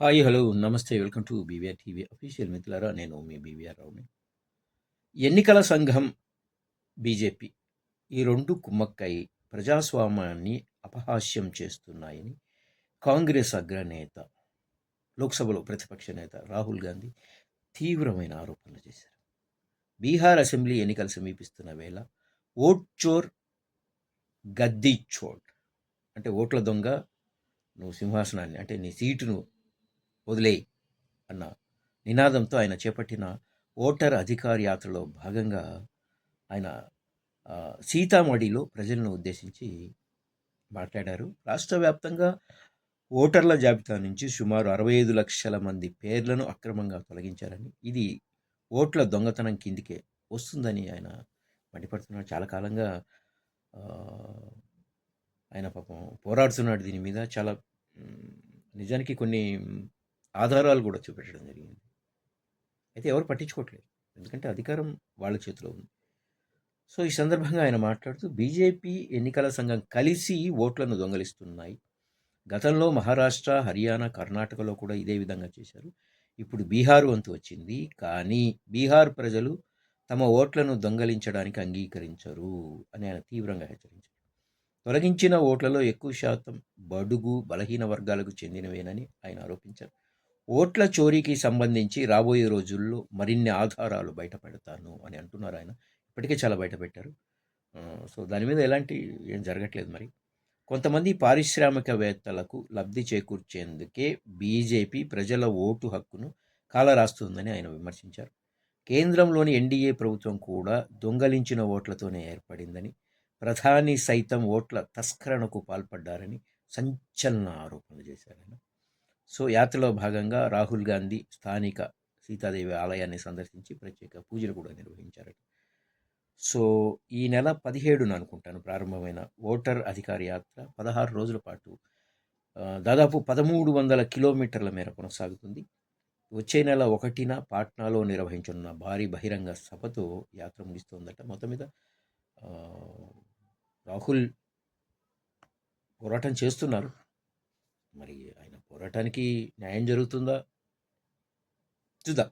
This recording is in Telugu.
హాయ్ హలో నమస్తే welcome to BVR TV official మిత్రులారా నేను మీ బీవీఆర్ రావుని ఎన్నికల సంఘం బీజేపీ ఈ రెండు కుమ్మక్కై ప్రజాస్వామ్యాన్ని అపహాస్యం చేస్తున్నాయని కాంగ్రెస్ అగ్రనేత లోక్సభలో ప్రతిపక్ష నేత రాహుల్ గాంధీ తీవ్రమైన ఆరోపణలు చేశారు. బీహార్ అసెంబ్లీ ఎన్నికలు సమీపిస్తున్న వేళ ఓట్ చోర్ గద్దీ చోర్ అంటే ఓట్ల దొంగ నువ్వు సింహాసనాన్ని అంటే నీ సీటును వదిలేయి అన్న నినాదంతో ఆయన చేపట్టిన ఓటర్ అధికార యాత్రలో భాగంగా ఆయన సీతామడిలో సీతామఢిలో ప్రజలను ఉద్దేశించి మాట్లాడారు. రాష్ట్ర వ్యాప్తంగా ఓటర్ల జాబితా నుంచి సుమారు అరవై ఐదు లక్షల మంది పేర్లను అక్రమంగా తొలగించారని ఇది ఓట్ల దొంగతనం కిందికే వస్తుందని ఆయన మండిపడుతున్నాడు చాలా కాలంగా ఆయన పాపం పోరాడుతున్నాడు దీని మీద. చాలా నిజానికి కొన్ని ఆధారాలు కూడా చూపెట్టడం జరిగింది. అయితే ఎవరు పట్టించుకోవట్లేదు. ఎందుకంటే అధికారం వాళ్ళ చేతిలో ఉంది. సో ఈ సందర్భంగా ఆయన మాట్లాడుతూ బీజేపీ ఎన్నికల సంఘం కలిసి ఓట్లను దొంగలిస్తున్నాయి. గతంలో మహారాష్ట్ర హర్యానా కర్ణాటకలో కూడా ఇదే విధంగా చేశారు. ఇప్పుడు బీహార్ వంతు వచ్చింది. కానీ బీహార్ ప్రజలు తమ ఓట్లను దొంగలించడానికి అంగీకరించరు అని ఆయన తీవ్రంగా హెచ్చరించారు. తొలగించిన ఓట్లలో ఎక్కువ శాతం బడుగు బలహీన వర్గాలకు చెందినవేనని ఆయన ఆరోపించారు. ఓట్ల చోరీకి సంబంధించి రాబోయే రోజుల్లో మరిన్ని ఆధారాలు బయటపెడతాను అని అంటున్నారు ఆయన. ఇప్పటికే చాలా బయటపెట్టారు. సో దాని మీద ఎలాంటి ఏం జరగట్లేదు మరి. కొంతమంది పారిశ్రామికవేత్తలకు లబ్ధి చేకూర్చేందుకే బీజేపీ ప్రజల ఓటు హక్కును కాలరాస్తుందని ఆయన విమర్శించారు. కేంద్రంలోని ఎన్డీఏ ప్రభుత్వం కూడా దొంగలించిన ఓట్లతోనే ఏర్పడిందని ప్రధాని సైతం ఓట్ల తస్కరణకు పాల్పడ్డారని సంచలన ఆరోపణలు చేశారు ఆయన. సో యాత్రలో భాగంగా రాహుల్ గాంధీ స్థానిక సీతాదేవి ఆలయాన్ని సందర్శించి ప్రత్యేక పూజలు కూడా నిర్వహించారట. సో ఈ నెల పదిహేడున అనుకుంటాను ప్రారంభమైన ఓటర్ అధికార యాత్ర పదహారు రోజుల పాటు దాదాపు పదమూడు వందల కిలోమీటర్ల మేర కొనసాగుతుంది. వచ్చే నెల ఒకటిన పాట్నాలో నిర్వహించనున్న భారీ బహిరంగ సభతో యాత్ర ముగిస్తోందట. మొత్తం మీద రాహుల్ పోరాటం చేస్తున్నారు. మరి పోరాటానికి న్యాయం జరుగుతుందా? చూద్దాం.